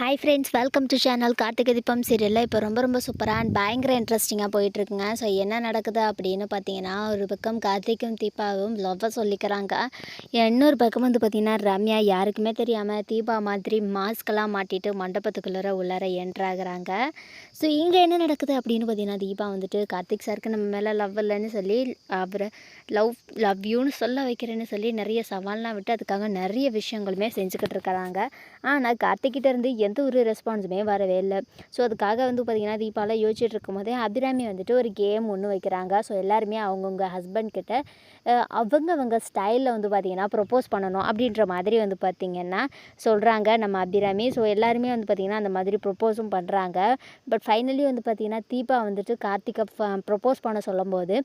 Hi friends welcome to channel Karthigai Deepam சீரியலில் இப்போ ரொம்ப ரொம்ப சூப்பராக அண்ட் பயங்கர இன்ட்ரெஸ்டிங்காக போயிட்டுருக்குங்க. ஸோ என்ன நடக்குது அப்படின்னு பார்த்தீங்கன்னா ஒரு பக்கம் கார்த்திக்கும் தீபாவும் லவ்வை சொல்லிக்கிறாங்க. இன்னொரு பக்கம் வந்து பார்த்திங்கன்னா ரம்யா யாருக்குமே தெரியாமல் தீபா மாதிரி மாஸ்கெல்லாம் மாட்டிட்டு மண்டபத்துக்குள்ளே உள்ளார என்ட்ராகிறாங்க ஸோ இங்கே என்ன நடக்குது அப்படின்னு பார்த்தீங்கன்னா தீபா வந்துட்டு கார்த்திக் சாருக்கு நம்ம மேலே லவ் இல்லைன்னு சொல்லி அவரை லவ் லவ் யூன்னு சொல்ல வைக்கிறேன்னு சொல்லி நிறைய சவால்லாம் விட்டு அதுக்காக நிறைய விஷயங்களுமே செஞ்சுக்கிட்டு இருக்கிறாங்க. ஆனால் கார்த்திக்கிட்டேருந்து இருந்து எந்த ஒரு ரெஸ்பான்ஸுமே வரவே இல்லை. ஸோ அதுக்காக வந்து பார்த்திங்கன்னா தீபாவில் யோசிச்சுட்டு இருக்கும்போதே அபிராமி வந்துட்டு ஒரு கேம் ஒன்று வைக்கிறாங்க. ஸோ எல்லாருமே அவங்கவுங்க ஹஸ்பண்ட் கிட்ட அவங்கவங்க ஸ்டைலில் வந்து பார்த்திங்கன்னா ப்ரொப்போஸ் பண்ணணும் அப்படின்ற மாதிரி வந்து பார்த்திங்கன்னா சொல்கிறாங்க நம்ம அபிராமி. ஸோ எல்லாருமே வந்து பார்த்திங்கன்னா அந்த மாதிரி ப்ரொப்போஸும் பண்ணுறாங்க பட் ஃபைனலி வந்து பார்த்திங்கன்னா தீபா வந்துட்டு கார்த்திகை ப்ரொப்போஸ் பண்ண சொல்லும்போது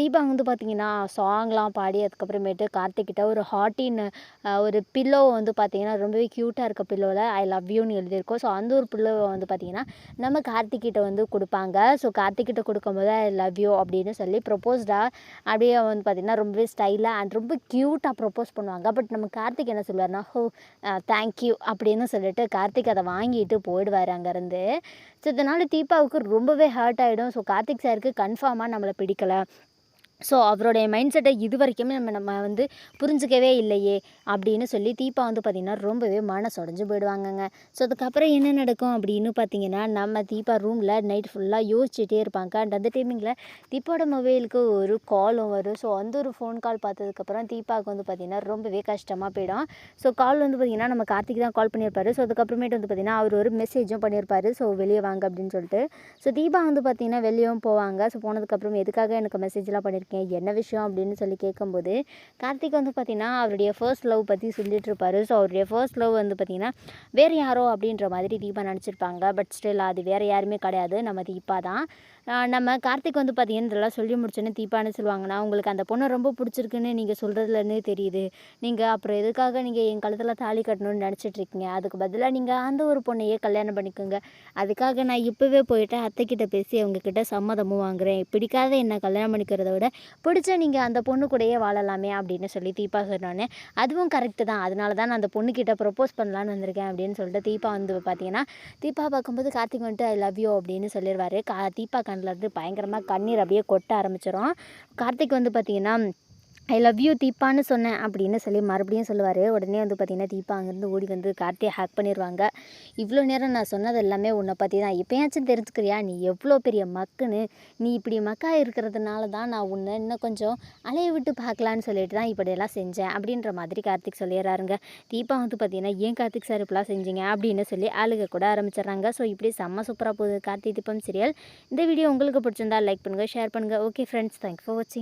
தீபா வந்து பார்த்திங்கன்னா சாங்லாம் பாடி அதுக்கப்புறமேட்டு கார்த்திக்கிட்ட ஒரு ஹாட்டின் ஒரு பில்லோ வந்து பார்த்திங்கன்னா ரொம்பவே க்யூட்டாக இருக்க பில்லோவில் ஐ லவ் யூன்னு எழுதியிருக்கோம். ஸோ அந்த ஒரு பிள்ளை வந்து பார்த்திங்கன்னா நம்ம கார்த்திக்கிட்ட வந்து கொடுப்பாங்க. ஸோ கார்த்திக்கிட்ட கொடுக்கும்போது ஐ லவ் யூ அப்படின்னு சொல்லி ப்ரொப்போஸ்டாக அப்படியே வந்து பார்த்திங்கன்னா ரொம்பவே ஸ்டைலாக அண்ட் ரொம்ப க்யூட்டாக ப்ரொப்போஸ் பண்ணுவாங்க. பட் நம்ம கார்த்திக் என்ன சொல்லுவார்னா ஹோ தேங்க்யூ uh, அப்படின்னு சொல்லிட்டு கார்த்திக் அதை வாங்கிட்டு போயிடுவார் அங்கேருந்து. ஸோ இதனால் தீபாவுக்கு ரொம்பவே ஹர்ட் ஆகிடும் ஸோ கார்த்திக் சாருக்கு கன்ஃபார்மாக நம்மளை பிடிக்கலை. ஸோ அவருடைய மைண்ட் செட்டை இது வரைக்குமே நம்ம நம்ம வந்து புரிஞ்சுக்கவே இல்லையே அப்படின்னு சொல்லி தீபா வந்து பார்த்திங்கன்னா ரொம்பவே மனசொடைஞ்சு போயிடுவாங்கங்க. ஸோ அதுக்கப்புறம் என்ன நடக்கும் அப்படின்னு பார்த்தீங்கன்னா நம்ம தீபா ரூமில் நைட் ஃபுல்லாக யோசிச்சுட்டே இருப்பாங்க. அண்ட் அந்த டைமிங்கில் தீபாவோட மொபைலுக்கு ஒரு காலும் வரும். ஸோ அந்த ஒரு ஃபோன் கால் பார்த்ததுக்கப்புறம் தீபாவுக்கு வந்து பார்த்திங்கன்னா ரொம்பவே கஷ்டமாக போயிடும். ஸோ கால் வந்து பார்த்திங்கன்னா நம்ம கார்த்திக் தான் கால் பண்ணியிருப்பாரு. ஸோ அதுக்கப்புறமேட்டு வந்து பார்த்திங்கன்னா அவர் ஒரு மெசேஜும் பண்ணியிருப்பாரு. ஸோ வெளியே வாங்க அப்படின்னு சொல்லிட்டு. ஸோ தீபா வந்து பார்த்திங்கன்னா வெளியவும் போவாங்க. ஸோ போனதுக்கப்புறம் எதுக்காக எனக்கு மெசேஜ்லாம் இருக்கேன் என்ன விஷயம் அப்படின்னு சொல்லி கேட்கும்போது கார்த்திக் வந்து பார்த்திங்கன்னா அவருடைய ஃபர்ஸ்ட் லவ் பற்றி சொல்லிட்டு இருப்பார் ஸோ அவருடைய ஃபர்ஸ்ட் லவ் வந்து பார்த்திங்கன்னா வேறு யாரோ அப்படின்ற மாதிரி தீபா நினச்சிருப்பாங்க. பட் ஸ்டில் அது வேறு யாருமே கிடையாது. நம்ம தீபா தான். நம்ம கார்த்திக் வந்து பார்த்திங்கன்னா இதெல்லாம் சொல்லி முடிச்சோன்னே தீபான்னு சொல்லுவாங்கன்னா உங்களுக்கு அந்த பொண்ணை ரொம்ப பிடிச்சிருக்குன்னு நீங்கள் சொல்கிறதுலேருந்தே தெரியுது. நீங்கள் அப்புறம் எதுக்காக நீங்கள் என் கழுத்தில் தாலி கட்டணும்னு நினச்சிட்ருக்கீங்க அதுக்கு பதிலாக நீங்கள் அந்த ஒரு பொண்ணையே கல்யாணம் பண்ணிக்கோங்க. அதுக்காக நான் இப்போவே போயிட்டு அத்தைக்கிட்ட பேசி அவங்கக்கிட்ட சம்மதமும் வாங்குறேன். பிடிக்காத என்னை கல்யாணம் பண்ணிக்கிறத விட பிடிச்ச நீங்கள் அந்த பொண்ணு கூடயே வாழலாமே அப்படின்னு சொல்லி தீபா சொன்னோன்னே அதுவும் கரெக்டு தான். அதனால தான் நான் அந்த பொண்ணுக்கிட்ட ப்ரப்போஸ் பண்ணலான்னு வந்திருக்கேன் அப்படின்னு சொல்லிட்டு தீபா வந்து பார்த்தீங்கன்னா தீபா பார்க்கும்போது கார்த்திக் வந்துட்டு ஐ லவ் யூ அப்படின்னு சொல்லிடுவார் கா தீபா கண்ணில் இருந்து பயங்கரமாக கண்ணீர் அப்படியே கொட்ட ஆரம்பிச்சிடும் கார்த்திக் வந்து பார்த்தீங்கன்னா ஐ லவ் யூ தீபான்னு சொன்னேன் அப்படின்னு சொல்லி மறுபடியும் சொல்லுவார். உடனே வந்து பார்த்தீங்கன்னா தீபா அங்கேருந்து ஓடி வந்து கார்த்தியை ஹேக் பண்ணிடுவாங்க இவ்வளோ நேரம் நான் சொன்னது எல்லாமே உன்னை பற்றி தான். இப்போயாச்சும் தெரிஞ்சுக்கிறியா? நீ எவ்வளோ பெரிய மக்குன்னு. நீ இப்படி மக்கா இருக்கிறதுனால தான் நான் உன்னை இன்னும் கொஞ்சம் அலைய விட்டு பார்க்கலான்னு சொல்லிட்டு தான் இப்படியெல்லாம் செஞ்சேன் அப்படின்ற மாதிரி கார்த்திக் சொல்லிடுறாருங்க. தீபா வந்து பார்த்தீங்கன்னா ஏன் கார்த்திக் சார் இப்படிலாம் செஞ்சீங்க? அப்படின்னு சொல்லி ஆளுக கூட ஆரம்பிச்சிடுறாங்க. ஸோ இப்படி செம்ம சூப்பராக போகுது கார்த்திக் தீபம் சீரியல் இந்த வீடியோ உங்களுக்கு பிடிச்சிருந்தா லைக் பண்ணுங்கள் ஷேர் பண்ணுங்கள் ஓகே ஃப்ரெண்ட்ஸ் தேங்க்ஸ் ஃபார் வாட்சிங்